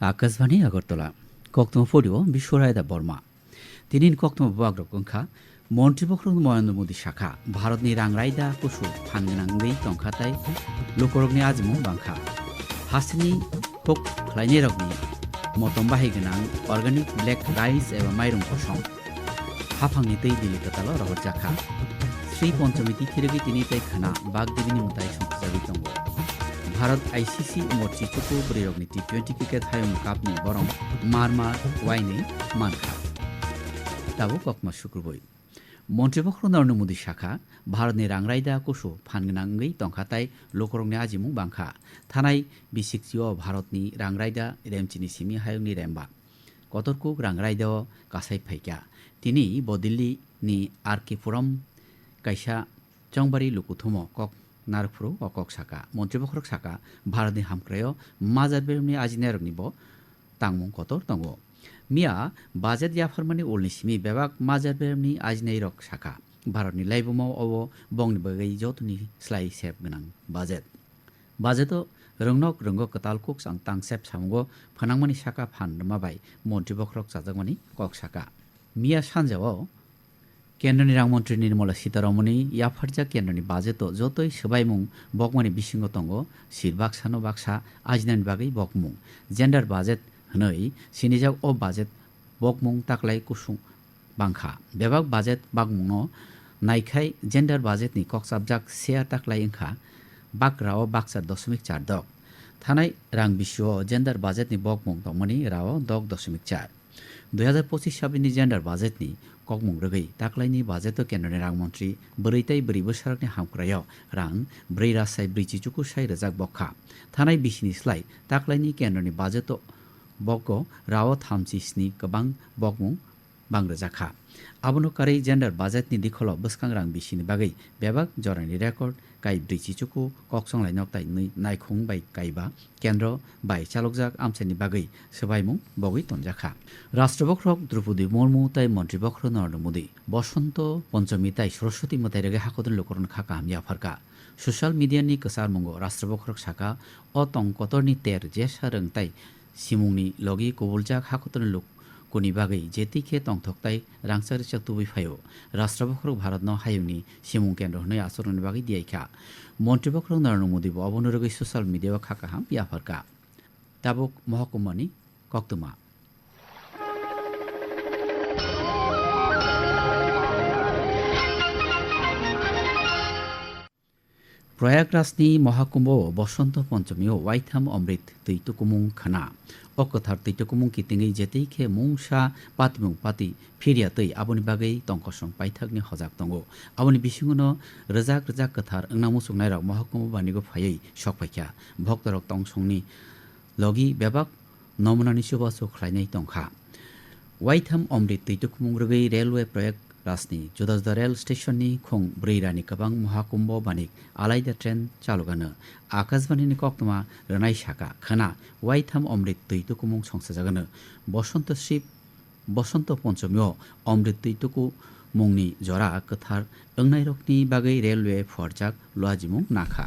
आकाशवाणी अगरतला কক্তম ফরিব বিশ্বরায়দা বর্মা। তিনি কক্তম বাগ্রকংখা মন্ত্রীপক্ষ নরেন্দ্র মোদী শাখা। ভারত নিয়ে রাং রায়দা পশু ফাংনাংদি তংখাতাই লোকরগ্নি আজমু বাংখা। হাসিনি হোক খ্লাইনি রগনি মতম বাহি গোনাং, অর্গানিক ব্ল্যাক রাইস এবং মাইরং ফসং হাফাংনি তৈ দিলি কাতাল রহর জাখা। শ্রী পঞ্চমী তিথিরগি তিনি তাই খানা বাগদেবীনি মতাই সংসারী তঙ্গ भारत आइसिसि मर्चि चुकु ब्रैरगनि टी टुवेन्टी क्रिकेट हायं कापनि बरं मारमार वाइनै मानखा दाबो ककमा शुक्रबय मन्त्रिपक्ष नरेन्द्र मोदी शाखा भारतनि रांरायदा कुसु फानगोनाङै दंखाताय लकरंनि आजिमु बांखा थानाय बिसिक्सिअ भारतनि रांरायदा रेमचिनि सिमि हायंनि रेम्बा कतरकुक रांरायदाव गासाय फाइका तिनि बदिल्लीनि आर के पुरम काइसा चंबारी लुकुथुमो कक नारफुरु अकक साका मन्त्रिपक्ष साका भारतनि हामक्रायाव माजार बेरमनि आजिनायरनि ब तांमुं कतर दङ मिया बाजेट याफारमानि उलनि सिमी बेबाक माजार बेरमनि आजिनाय रक साका भारतनि लाइबुमाव अव बंनि बगै जतनि स्लाइ सेब गोनां बाजेट बाजेटो रोंनक रोंगो कतालकुक सां तां सेब सामगो फोनांमानि साका फान माबाय मन्त्रिपक्ष जाजागमानि कक साका मिया सानजावाव কেন্দ্রনী রামমন্ত্রী নির্মলা সীতারমণী, ইয়াফারজা কেন্দ্রনী বাজেত যতই সেবাইমুং বকমানি বিসিংগতঙ্গ সিরবাকসানো বাক্সা আজনান বাগেই বকমুং জেন্ডার বাজেট হনই সিনিজাক ও বাজেট বকমুং তাকলাই কুসুং বাংখা। বেবাক বাজেট বাকমুং নাইখাই, জেন্ডার বাজেটনি কক্সাবজাক সেয়া তাকলাই বাকরা ও বাকসা দশমিক চার দক। থানাই রাং বিশ্ব জেন্ডার বাজেটনি বকমুং দমনি রাও দক দশমিক চার। দুই হাজার পঁচিশ সালে জেন্ডার বাজেটনি kok mungragei taklaini bajeto kenone rangmantri boritai bori bosarakni hamkrayo rang brei rasai brichi chuku sai rajak bokha thanai bisini slai taklaini kenone bajeto boko rao thamchi sni kabang bokmung ᱵᱟᱝᱨᱮᱡᱟ gender 젠더 바자트니 디콜로 버스캉랑 비시니 바게 베박 জরানি record, কাই ব্রিচি চুকু কক সংলাই নক তাই নাইখং বাই কাইবা, কেন্দ্র বাই চালকজাক আমসেনি বাগৈ সেবাইমু বগৈ তঞ্জাখা রাষ্ট্রবক্রক দ্রৌপদী মুর্মু তাই মন্ত্রী বক্র নরেন্দ্র মোদী। বসন্ত পঞ্চমী তাই সরস্বতী মতাই রেগে হাকদন লোকরণ খাকা হামিয়া ফারকা। সোশ্যাল মিডিয়ানি কসার মঙ্গ রাষ্ট্রবক্রক শাখা অতং কতরনি তের জেসা রং তাই সিমুংনি লগি কবুলজাক হাকতন লোক कोनि बागै जेतिखे तंथकताय रांसारि चक्तुबै फायो राष्ट्रबखरक भारतन हायुनि सिमुं केन्द्र हनै आसरन बागै दियाइखा मन्त्रि बखरक नरेन्द्र मोदी अबनरगै सोसियेल मिडिया खाकाहाम याफारका ताबक महकुमानि ककतुमा প্রয়াগরাজনী মহাকুম্ভ বসন্ত পঞ্চমী ও ওয়াইথাম অমৃত তৈতকুমুং খানা। অকথার তৈতকুমুং কি তিঙ্গি যেতেই খে মুংসা পাতিমুং পাতি ফিরিয়া তৈ আবনি বাগেই তঙ্কসং পাইথাকনি হজাক তঙ্গ। আবনি বিসিঙ্গন রেজাক রেজাক কথার ওংনা মুসুকনাই রক মহাকুম্ভ বানিগো ফাইই সকফাইখা ভক্তরক তংসংনি লগি ব্যাপক নমনানি শুভ সুখ তংখা। ওয়াইথাম অমৃত তৈতকুমুং রগৈ রেলওয়ে প্রয়াগ ક્લાસની જુદા જુદા રેલ સ્ટેશનની ખોંગ બ્રેરાની કબાંગ મહાકુંભો બનેક આલાયદા ટ્રેન ચાલુ ગન આકાશવાણીની કોકતમા રનાઈ શાખા ખાના વાઈથામ અમૃત તૈતુકુમુંગ સંસાજાગન বসন্ত শিব বসন্ত পঞ্চমীও অমৃত তৈতুকু মুংনি জরা কথার রংনাই রকনি বাগৈ রেলওয়ে ফরজাক লোয়াজিমুং নাখা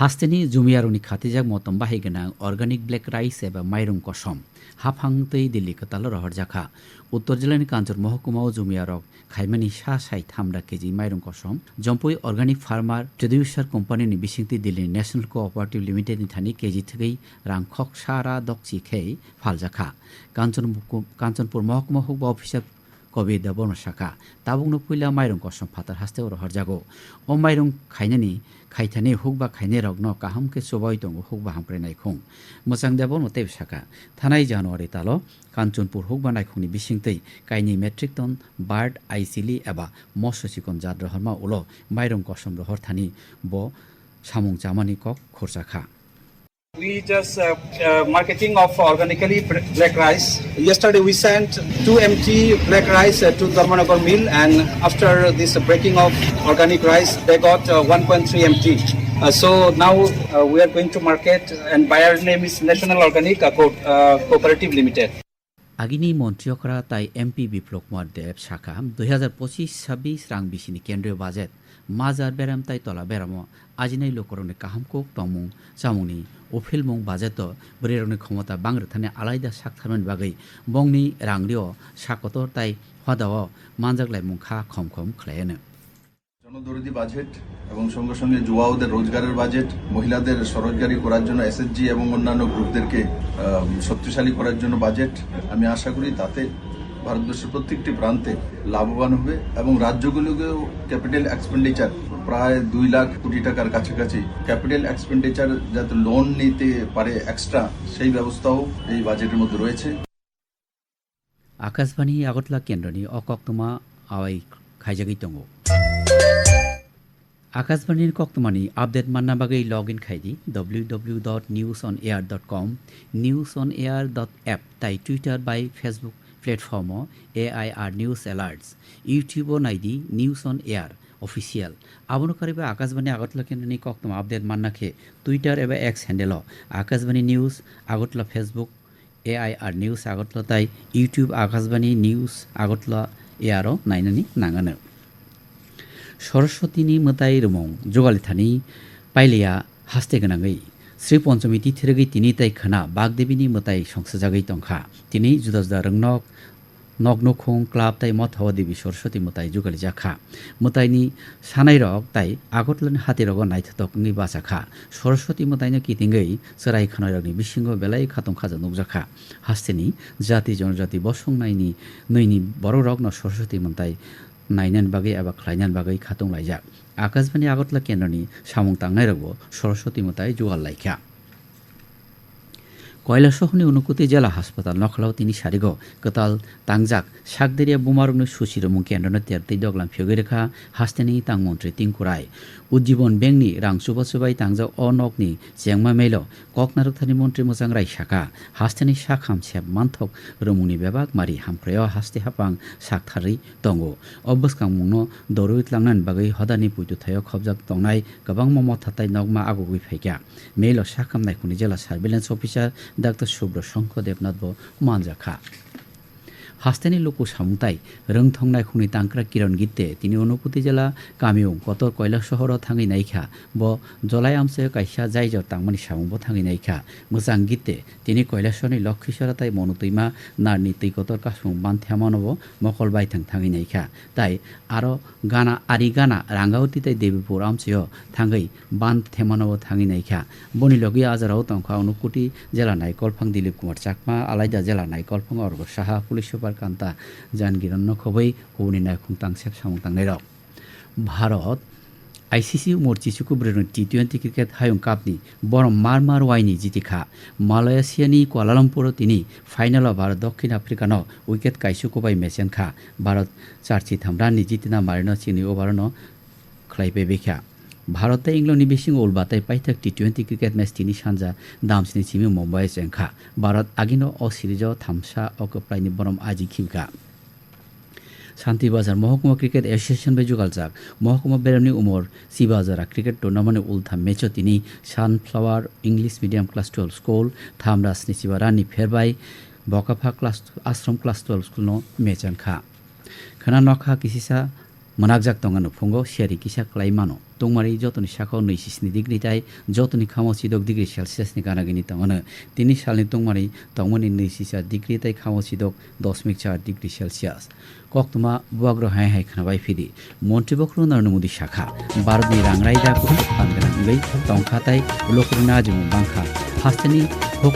হাস্তেনি জুমিয়ারুনি খাতিজাক মতম বাহিগেনাং অর্গানিক ব্ল্যাক রাইস এবং মাইরুং কসম। হাফাংতেই দিল্লি কতাল রহর জাখা। উত্তর জেলানি কাঞ্চন মহকুমাও জুমিয়ারক খাইমানি সা সাই থামরা কেজি মাইরুং কসম। জম্পুই অর্গানিক ফার্মার যদুবিশ্বার কোম্পানিনি বিশিংতি দিল্লি ন্যাশনাল কোঅপারেটিভ লিমিটেড থানি কেজি থেকেই রাংখক সারা দকচি খেই ফালজাখা কাঞ্চন কাঞ্চনপুর মহকুমা হোক বা অফিসার কবি দেবন শাখা। তাবুক নকুইলা মাইরং কসম ফাতার হাস্তেও রহর জাগো। ও মাইরং খাইনানি খাইথানি হুক বা খাইনে রগ্ন কাহামকে সবাই দঙ্গ হুক বা হামপ্রে নাইখং মোজাং দেবন ও তেব সাকা থানাই জানুয়ারি তালো কাঞ্চনপুর হুক বা নাইখংনি বিসিংতই কাইনি মেট্রিক টন বার্ড আইসিলি এবা মৎস্য চিকন জাত রহরমা উল মাইরং কসম রহর থানি ব সামুং জামানি কক খোরসা খা We just uh, uh, marketing of organically black rice. Yesterday we sent two MT black rice uh, to Dharmanagar mill, and after this breaking of organic rice, they got uh, 1.3 MT. Uh, so now uh, we are going to market, and buyer name is National Organic Co- uh, Cooperative Limited. আগিনী মন্ত্রীসকরা তাই MP Biplab Kumar Deb শাখা দুই হাজার পঁচিশ ছাব্বিশ রাং বিসিনি কেন্দ্রীয় budget. মাজার বেরাম তাই তলা বেরাম। আজিনাই লোকরনে কাহামকক তমুং। চামুনি অফিলমুং বাজেট বরেরনি ক্ষমতা বাংরথানে আলাইদা সাকথারমেন বাগै। বংনি রাংলিও সাকতর তাই হদাও মানজাগলাই মুখা খম খম খ্লায়ানো স্বপ্নদরদি বাজেট এবং সঙ্গে সঙ্গে যুবাওদের রোজগারের বাজেট মহিলাদের স্বরোজগারি করার জন্য এসএসজি এবং অন্যান্য গ্রুপদেরকে শক্তিশালী করার জন্য বাজেট আমি আশা করি তাতে ভারতবর্ষের প্রত্যেকটি প্রান্তে লাভবান হবে এবং রাজ্যগুলোকেও ক্যাপিটাল এক্সপেন্ডিচার প্রায় দুই লাখ কোটি টাকার কাছাকাছি ক্যাপিটাল এক্সপেন্ডিচার যাতে লোন নিতে পারে এক্সট্রা সেই ব্যবস্থাও এই বাজেটের মধ্যে রয়েছে। আকাশবাণী আগরতলা কেন্দ্রনি অকক্তমা আওয়াই খাইজাগি তঙ্গ। আকাশবাণীর কক্তমানি, আপডেট માનના બાગે લોગ ઇન ખાઈ દી W W dot news on AIR dot com news on AIR dot তাই Twitter by Facebook platform A I R news alerts YouTube নাইদি news on air official আবনো করিবে আকাশবাণী আগতলা কেন্দ্রনি কক্তম আপডেট মান্না মান্নাখে টুইটার এবার X handle Akashvani news Agartala Facebook A I R news Agartala তাই YouTube Akashvani news Agartala এয়ারও নাইনানি নাঙানো सरस्वतीनि मोदाय रुमुं जगालिथानि पाइलिया हास्ते गोनाङै শ্রী পঞ্চমী তিথিরগি তিনি তাই খানা বাগদেবীনি মতাই সংসাজাগৈ তংখা। তিনি জুদা জুদা রংনক নগ্ন খং ক্লাব তাই মত হওয়া দেবী সরস্বতী মতাই যুগালি জাখা মতাইনি সানাই রক তাই আগতলেন হাতে রগ নাইথ তকনি বাসাখা সরস্বতী মতাইনি কিতিঙ্গই সরাই খানাই রগনি বিসিংহ বেলাই খাতং খাজা নুকজাখা হাস্তেনি জাতি জনজাতি বসং নাইনি নৈনি বড় রগ্ন সরস্বতী মতাই নাইনান বাকে আবার খ্লাইনান বাকে খাতং লাইজাক আকাশবাণী আগতলা কেন্দ্রনি সামং তাই রাখব সরস্বতী মতায় জুয়াল লাইখা। কয়লাসহনে উনকুতি জেলা হাসপাতাল নখলাও তিনি সারিগ কতাল, তাংজাক, শাকদেরিয়া বুমারগ্ন সুশিরমুং কেন্দ্রন তেরতি দগলাম ফিগরেখা হাস্তেনি তাং মন্ত্রী তিংকুরাই। উজ্জীবন ব্যাংনি রাং সুবাসুবাই তাংজা অনকনি চেংমা মেল ককনারকথানি মন্ত্রী মোজাং রাই, শাখা, হাস্তেনি, শাখাম সেব মান্থক, রমুনি বেবাক মারি, হামক্রয়, হাস্তে, হাপাং, শাকথারি দঙ্গ অবস্কাং মুন, দরুইত, লাংনান বাগৈ হদানি, পুইতু থায় খবজাক তংনাই গবাং মম থাতাই নগমা আগগুই ফাইকা। মেল শাখাম, নাইকুনি, জেলা surveillance officer doctor Shubhra Shankar Debnath মাঞ্জা খা হাস্তানি লোক সামুতাই রংথংনাই খুনি তাংক্রা কিরণ গীতে তিনি অনুপতি জেলা কামিউং কত কয়লা শহর থাঙি নাইখা, ব জলাই আমসে কাইসা যাই যাও তাংমানি সামুব থাঙ্গি নাইখা। মোজাং গীতে তিনি কৈলাসনী লক্ষ্মীশ্বরা তাই নার নারনি তৈ কতর কাসুং বান্থ্যামানব মকল বাইথাং থাঙি নাইখা। তাই আরও গানা আরি গানা রাঙ্গাউতি তাই দেবীপুর আমসেও থাঙ্গি বান থেমানব থাঙি নাইখা। বনি লগি আজারাও তংখা অনুকুটি জেলা নাই কলফাং দিলীপ কুমার চাকমা, আলাইদা জেলা নাই কলফাং অর্গ সাহা পুলিশ লেবার কান্তা জাহাঙ্গীর অন্য খবৈ হৌনি নায়ক খুংতাংসেব সামংতাং নাইরক ভারত আইসিসি মরচিচুকু ব্রেন টি টুয়েন্টি ক্রিকেট হায়ং কাপনি বরং মার মার ওয়াইনি জিতিখা মালয়েশিয়ানি কুয়ালালামপুর তিনি ফাইনাল ভারত দক্ষিণ আফ্রিকান উইকেট কাইসুকুবাই মেসেন খা ভারত চার্চি থামরানি জিতিনা মারিন চিনি ওভারন খ্লাইবে বেখা भारतै इंग्लैंडनि बिसिं उलबाथाय पाइथाक टी ट्वेन्टी क्रिकेट मैच तिनि सानजा दामसिनि चिमि मुम्बाइ जेंखा भारत आगिनो अ सिरिजआव थामसा अकप्रायनि बरम आजि खिमखा শান্তি বাজার মহকুমা ক্রিকেট এসোসিয়েশন বে যুগালজাক মহকুমা বেরামনি উমর সিবাজারা ক্রিকেট টুর্নামেন্টে উলথা মেচও তিনি Sunflower English medium class twelve school থামরাসনি সিবারানি ফেরবাই Bakafa class ashram class twelve school মেচানখা ಮನಾಗ್ಜಾಕ್ ತಂಗನು ಫುಂಗೋ ಸಿಯಾರಿ ಕಿಸಾಕ್ ಲೈ ಮಾನೋ তংমারি যতনি শাখাও নৈ সিসনি তাই যতনি খামো সিদক ডিগ্রি সেলসিয়াসনি গানাগিনি তামানো তিনি সালনি তংমারি তংমানি নৈ সিসা ডিগ্রিটাই খামো সিদক দশমিক চার ডিগ্রি সেলসিয়াস কক্তমা বগ্র হাই হাই খানাবাই ফিদি মন্ত্রীবক্র নরেন্দ্র মোদী শাখা ভারতনি রাংরাই দাকু তাই তংখাতাই লোকরনা জমু বাংখা ফাস্টনি হোক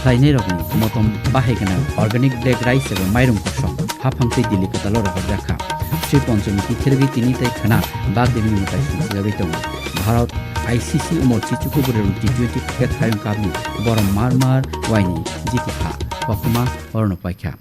খাইনে রকম মতম বাহাইগেনা অর্গানিক ব্ল্যাক রাইস এবং মাইরুম কুসং হাফাংতে দিল্লি কাতালো রাখা श्री पञ्चमी तिथिरगै तिनि ताइ खाना बागदेवी मुताय संसजागै दङ Bharat ICC Umar चिचुकु बुरेरु T twenty cricket हायं कापनि बरम मार मार वाइनि जितिखा बखमा अरुण पाइखा